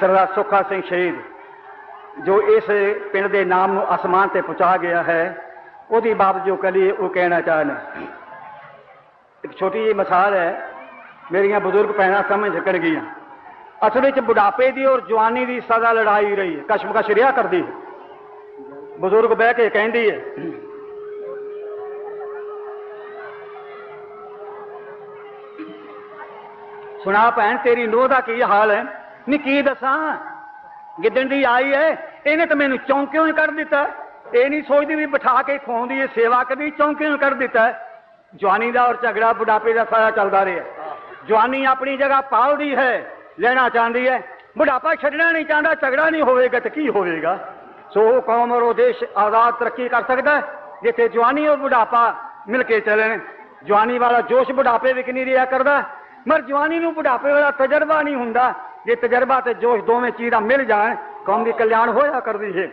سردار سکھا سنگ شہید جو اس پنڈ کے نام آسمان سے پہنچا گیا ہے وہی باوجود کہہ لیے وہ کہنا چاہتا ہے ایک چھوٹی جی مسال ہے میرے بزرگ پہن سمجھ کر گیا اصل بڑھاپے کی اور جوانی کی سزا لڑائی رہی کشمکش رہا کرتی بزرگ بہ کے کہہ دی سنا پہن تیری نو کا کی حال ہے ਨਹੀਂ ਕੀ ਦੱਸਾਂ ਗਿੱਦਣ ਦੀ ਆਈ ਐ ਇਹਨੇ ਤਾਂ ਮੈਨੂੰ ਚੌਂਕਿਓਂ ਹੀ ਕਰ ਦਿੱਤਾ ਇਹ ਨਹੀਂ ਸੋਚਦੀ ਵੀ ਬਿਠਾ ਕੇ ਖਵਾਉਂਦੀ ਏ ਸੇਵਾ ਕਰਦੀ ਚੌਂਕਿਓਂ ਕਰ ਦਿੱਤਾ ਜਵਾਨੀ ਦਾ ਔਰ ਝਗੜਾ ਬੁਢਾਪੇ ਦਾ ਸਾਰਾ ਚੱਲਦਾ ਰਿਹਾ ਜਵਾਨੀ ਆਪਣੀ ਜਗ੍ਹਾ ਪਾਲਦੀ ਹੈ ਲੈਣਾ ਚਾਹੁੰਦੀ ਹੈ ਬੁਢਾਪਾ ਛੱਡਣਾ ਨਹੀਂ ਚਾਹੁੰਦਾ ਝਗੜਾ ਨਹੀਂ ਹੋਵੇਗਾ ਤਾਂ ਕੀ ਹੋਵੇਗਾ ਸੋ ਕੌਮ ਔਰ ਉਹ ਦੇਸ਼ ਆਜ਼ਾਦ ਤਰੱਕੀ ਕਰ ਸਕਦਾ ਜਿੱਥੇ ਜਵਾਨੀ ਔਰ ਬੁਢਾਪਾ ਮਿਲ ਕੇ ਚੱਲਣ ਜਵਾਨੀ ਵਾਲਾ ਜੋਸ਼ ਬੁਢਾਪੇ ਵਿੱਚ ਨਹੀਂ ਰਿਹਾ ਕਰਦਾ ਮਰ ਜਵਾਨੀ ਨੂੰ ਬੁਢਾਪੇ ਵਾਲਾ ਤਜਰਬਾ ਨਹੀਂ ਹੁੰਦਾ یہ جی تجربہ تے جوش دونوں چیزیں مل جان کہ کلیا ہوا کرتی ہے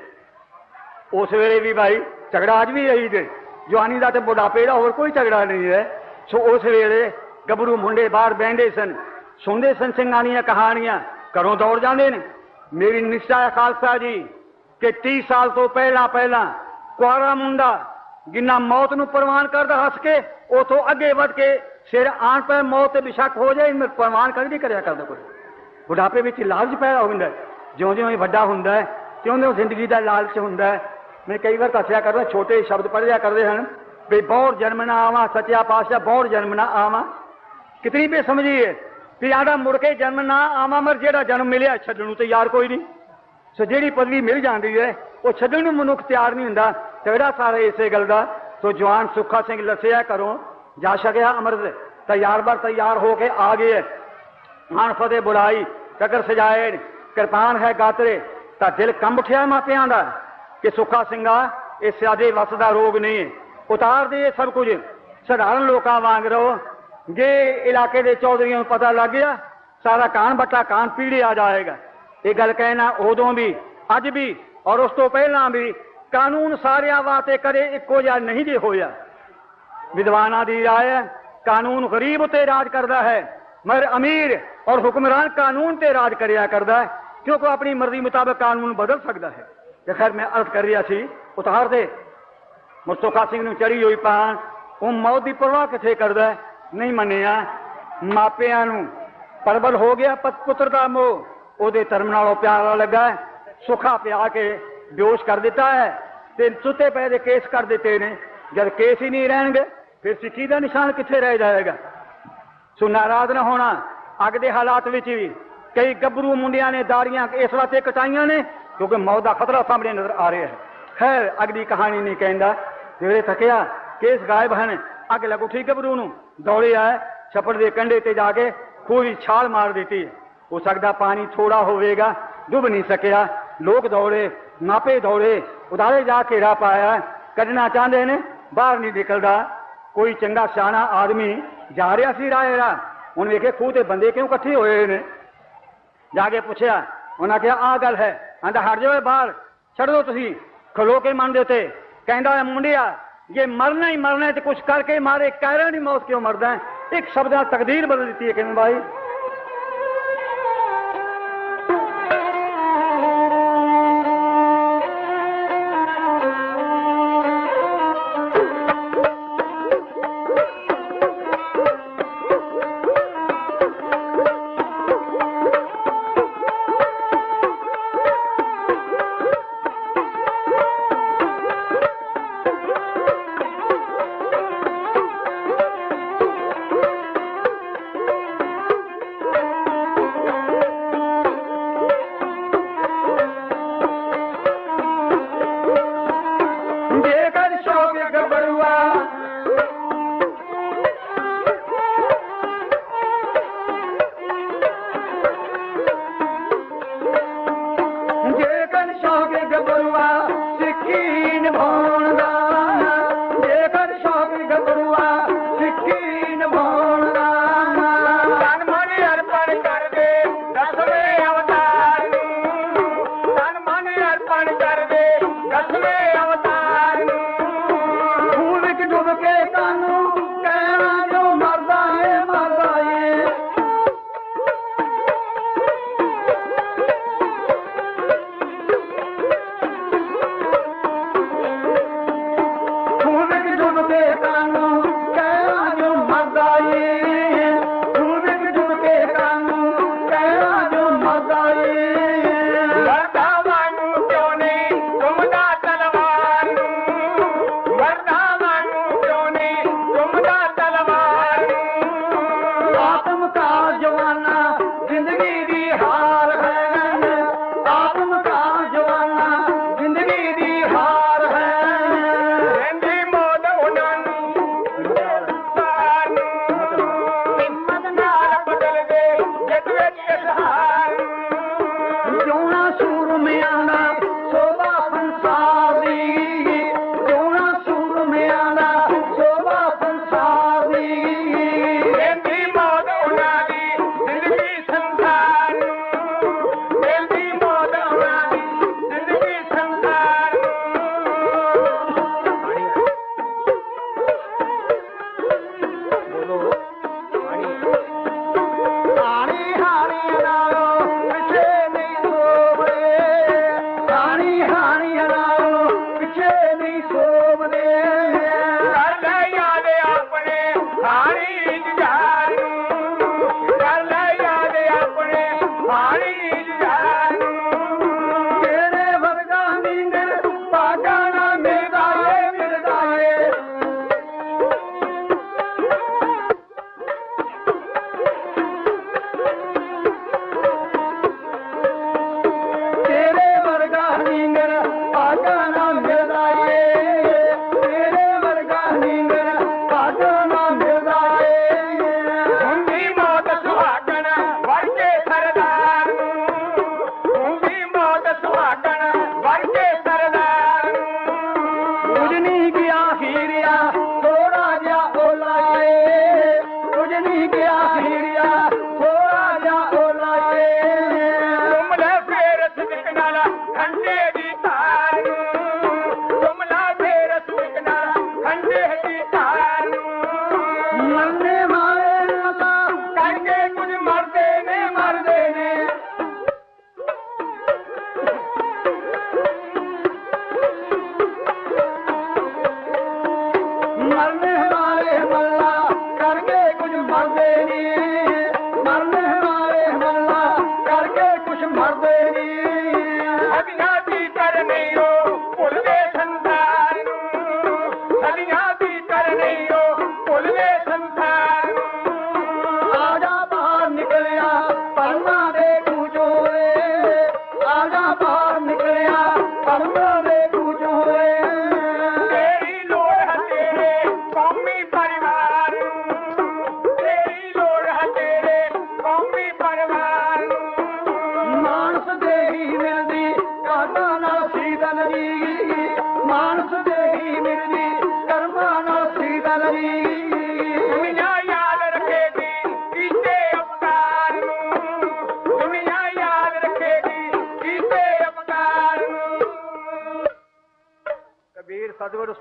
اس ویل بھی بھائی جھگڑا آج بھی رہی دے جانی کا بڑھاپے کاگڑا نہیں ہے سو اس ویلے گبرو منڈے باہر بہن سن سنتے سن سنگانیاں کہانیاں گھروں دور نے میری نشا ہے خالصا جی کہ تیس سال تو پہلا پہلا کوارا منڈا جنہیں موت نو نوان کردہ ہس کے اتو اگے بڑھ کے سیر آن پہ موت بے شک ہو جائے پروان کر دی کر دوں کوئی بڑھاپے لالچ پیدا ہو جوں جیوئی واپ جیوں زندگی کا لالچ ہوتا ہے میں کئی بار دسیا کرنا چھوٹے شبد پڑھیا کر رہے ہیں بھائی بہر جنم نہ آوا سچا پاشا بہر جنم نہ آپ سمجھیے جنم نہ آر جا جنم ملیا چڑھنے تیار کوئی نہیں سو جہی پدوی مل جاتی ہے وہ چڑھنے منک تیار نہیں ہوں تا سارے اسی گل کا تو جوان سکھا سنگ لسیا کرو جا سکیا امرت تو یار بار تیار ہو کے آ گئے ਹਣ ਫਤਿਹ ਬੁਲਾਈ ਟਕਰ ਸਜਾਏ ਕਿਰਪਾਨ ਹੈ ਗਾਤਰੇ ਤਾਂ ਦਿਲ ਕੰਬ ਉਠਿਆ ਮਾਪਿਆਂ ਦਾ ਕਿ ਸੁੱਖਾ ਸਿੰਘਾ ਇਹ ਸਿਆਦੇ ਵਸ ਦਾ ਰੋਗ ਨਹੀਂ ਉਤਾਰ ਦੇ ਸਭ ਕੁਝ ਸਧਾਰਨ ਲੋਕਾਂ ਵਾਂਗ ਰੋ ਜੇ ਇਲਾਕੇ ਦੇ ਚੌਧਰੀਆਂ ਨੂੰ ਪਤਾ ਲੱਗ ਗਿਆ ਸਾਰਾ ਕਾਨ ਬੱਟਾ ਕਾਨ ਪੀੜੇ ਆ ਜਾਏਗਾ ਇਹ ਗੱਲ ਕਹਿਣਾ ਉਦੋਂ ਵੀ ਅੱਜ ਵੀ ਔਰ ਉਸ ਤੋਂ ਪਹਿਲਾਂ ਵੀ ਕਾਨੂੰਨ ਸਾਰਿਆਂ ਵਾਸਤੇ ਕਦੇ ਇੱਕੋ ਜਿਹਾ ਨਹੀਂ ਜੇ ਹੋਇਆ ਵਿਦਵਾਨਾਂ ਦੀ رائے ਕਾਨੂੰਨ ਗਰੀਬ ਉਤੇ ਰਾਜ ਕਰਦਾ ਹੈ ਮਰ ਅਮੀਰ اور حکمران قانون تے راج کریا کرتا ہے کیونکہ اپنی مرضی مطابق قانون بدل سکتا ہے خیر میں عرض کر رہا ارد کریا دے مرتبہ سنگھ چڑی ہوئی پان پہ موت دی پرواہ کتنے کردہ نہیں منیا ماپیا پربل ہو گیا پت پتر دا کا موبے درم نال پیارا لگا ہے سکھا پیا کے بیوش کر دیتا ہے ستے چتے دے کیس کر دیتے ہیں جب کیس ہی نہیں رہن گئے پھر چیز کا نشان کتنے رہ جائے گا سو ناراض نہ ہونا ਅੱਗ ਦੇ ਹਾਲਾਤ ਵਿੱਚ ਵੀ ਕਈ ਗੱਭਰੂ ਮੁੰਡਿਆਂ ਨੇ ਦਾੜੀਆਂ ਇਸ ਵਾਸਤੇ ਕਟਾਈਆਂ ਨੇ ਕਿਉਂਕਿ ਮੌਤ ਦਾ ਖਤਰਾ ਸਾਹਮਣੇ ਨਜ਼ਰ ਆ ਰਿਹਾ ਹੈ ਖੈਰ ਅਗਲੀ ਕਹਾਣੀ ਨਹੀਂ ਕਹਿੰਦਾ ਜਿਹੜੇ ਥਕਿਆ ਕੇਸ ਗਾਇਬ ਹਨ ਅੱਗ ਲੱਗ ਉਠੀ ਗੱਭਰੂ ਨੂੰ ਦੌੜੇ ਆਏ ਛੱਪੜ ਦੇ ਕੰਢੇ ਤੇ ਜਾ ਕੇ ਖੂਹੀ ਛਾਲ ਮਾਰ ਦਿੱਤੀ ਹੋ ਸਕਦਾ ਪਾਣੀ ਥੋੜਾ ਹੋਵੇਗਾ ਡੁੱਬ ਨਹੀਂ ਸਕਿਆ ਲੋਕ ਦੌੜੇ ਨਾਪੇ ਦੌੜੇ ਉਦਾਰੇ ਜਾ ਕੇ ਰਾ ਪਾਇਆ ਕੱਢਣਾ ਚਾਹੁੰਦੇ ਨੇ ਬਾਹਰ ਨਹੀਂ ਨਿਕਲਦਾ ਕੋਈ ਚੰਗਾ ਸਿਆਣਾ ਆਦਮੀ ਜਾ ਰਿਹਾ ਸੀ ਰਾਹ ਰਾਹ ان کے خوب بندے کیوں کٹھی ہوئے جا کے پوچھا انہیں کیا آ گل ہے ہٹ جا باہر چڈ دو تھی کھلو کے مر جی کہ منڈیا یہ مرنا ہی مرنا ہے کچھ کر کے مارے کہہ رہے موت کیوں مرد ہے ایک شبد تقدیر بدل دیتی ہے بھائی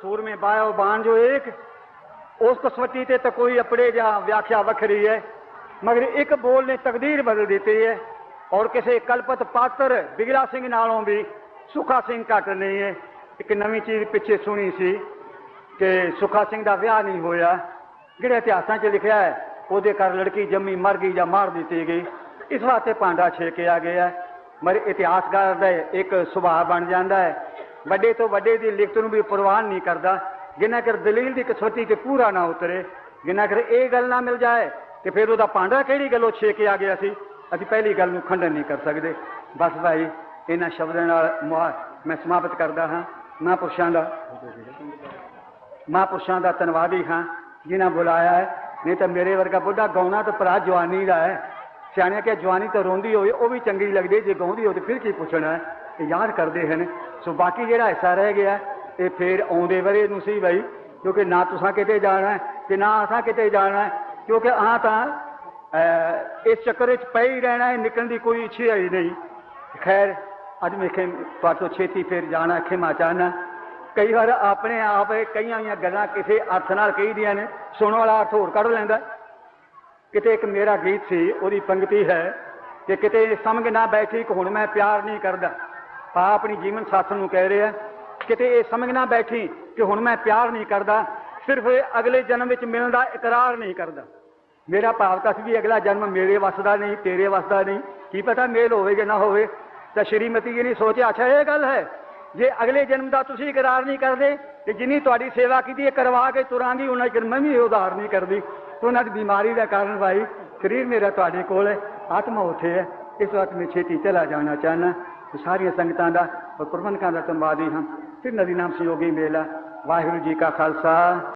سورمے باو بان جو ایک تے تو کوئی اپنے ویاخیا وکھری ہے مگر ایک بول نے تقدیر بدل دیتی ہے اور کسی کلپت پاتر بگلا سنگھ نالوں بھی سکھا سنگھ کٹ نہیں ہے ایک نویں چیز پیچھے سنی سی کہ سکھا سنگھ دا ویا نہیں ہویا جہاں اتہاسان چ لکھیا ہے وہ لڑکی جمی مر گئی جا مار دیتی گئی اس واسطے پانڈا چھڑ کے آ گیا ہے میرے اتہاسگار ایک سبھا بن جاندہ ہے ਵੱਡੇ ਤੋਂ ਵੱਡੇ ਦੀ ਲਿਖਤ ਨੂੰ ਵੀ ਪ੍ਰਵਾਨ ਨਹੀਂ ਕਰਦਾ ਜਿੰਨਾ ਕਰ ਦਲੀਲ ਦੀ ਕਸੋਟੀ ਤੇ ਪੂਰਾ ਨਾ ਉਤਰੇ ਜਿੰਨਾ ਕਰ ਇਹ ਗੱਲ ਨਾ ਮਿਲ ਜਾਏ ਤੇ ਫਿਰ ਉਹਦਾ ਪਾਂਡਾ ਕਿਹੜੀ ਗੱਲੋਂ ਛੇ ਕੇ ਆ ਗਿਆ ਸੀ ਅਸੀਂ ਪਹਿਲੀ ਗੱਲ ਨੂੰ ਖੰਡਨ ਨਹੀਂ ਕਰ ਸਕਦੇ ਬਸ ਭਾਈ ਇਹਨਾਂ ਸ਼ਬਦਾਂ ਨਾਲ ਮੈਂ ਸਮਾਪਤ ਕਰਦਾ ਹਾਂ ਪੁਰਸ਼ਾਂ ਦਾ ਪੁਰਸ਼ਾਂ ਦਾ ਧੰਨਵਾਦੀ ਹਾਂ ਜਿਨ੍ਹਾਂ ਬੁਲਾਇਆ ਹੈ ਨਹੀਂ ਤਾਂ ਮੇਰੇ ਵਰਗਾ ਬੁੱਢਾ ਗਾਉਣਾ ਤਾਂ ਭਰਾ ਜਵਾਨੀ ਦਾ ਹੈ ਸਿਆਣਿਆ ਕਿ ਜਵਾਨੀ ਤਾਂ ਰੋਂਦੀ ਹੋਵੇ ਉਹ ਵੀ ਚੰਗੀ ਲੱਗਦੀ ਜੇ ਗਾਉਂਦੀ ਹੋਵੇ ਤਾਂ ਫਿਰ ਕੀ ਪੁੱਛਣਾ ਹੈ ਯਾਦ ਕਰਦੇ ਹਨ ਸੋ ਬਾਕੀ ਜਿਹੜਾ ਹਿੱਸਾ ਰਹਿ ਗਿਆ ਇਹ ਫੇਰ ਆਉਂਦੇ ਵਰੇ ਨੂੰ ਸੀ ਬਾਈ ਕਿਉਂਕਿ ਨਾ ਤੁਸੀਂ ਕਿਤੇ ਜਾਣਾ ਤੇ ਨਾ ਅਸਾਂ ਕਿਤੇ ਜਾਣਾ ਕਿਉਂਕਿ ਆ ਤਾਂ ਇਸ ਚੱਕਰ ਵਿੱਚ ਪਈ ਹੀ ਰਹਿਣਾ ਹੈ ਨਿਕਲਣ ਦੀ ਕੋਈ ਇੱਛਾ ਹੀ ਨਹੀਂ ਖੈਰ ਅੱਜ ਮੈਂ ਕਿ ਛੇਤੀ ਫੇਰ ਜਾਣਾ ਖਿਮਾ ਚਾਹਨਾ ਕਈ ਵਾਰ ਆਪਣੇ ਆਪ ਕਈਆਂ ਹੀ ਗੱਲਾਂ ਕਿਸੇ ਅਰਥ ਨਾਲ ਕਹੀਦੀਆਂ ਨੇ ਸੁਣਨ ਵਾਲਾ ਅਰਥ ਹੋਰ ਕੱਢ ਲੈਂਦਾ ਕਿਤੇ ਇੱਕ ਮੇਰਾ ਗੀਤ ਸੀ ਉਹਦੀ ਪੰਕਤੀ ਹੈ ਕਿ ਕਿਤੇ ਸਮਝ ਨਾ ਬੈਠੀ ਕਿ ਹੁਣ ਮੈਂ ਪਿਆਰ ਨਹੀਂ ਕਰਦਾ آ اپنی جیون ساتھوں کہہ رہے ہیں کتنے یہ سمجھنا بیٹھی کہ ہوں میں پیار نہیں کرتا صرف اگلے جنم ملتا اقرار نہیں کرتا میرا پاپ تس بھی اگلا جنم میرے وستا نہیں تیرے وستا نہیں کہ پتا میل ہوئے کہ نہ ہو سریمتی نے سوچا اچھا یہ گل ہے جی اگلے جنم کا نہیں کرتے تو جن تاری سیوا کی کروا کے ترای جن میں ادار نہیں کرتی تو انہیں بیماری کا کارن بھائی شریر میرا تے کو آتم اوٹے ہے اس وقت میں چیتی چلا جانا چاہتا ساری سنگت کا اور پربنکان کا تنوع دی ہوں پھر ندی نام سہیوگی میلہ واحر جی کا خالس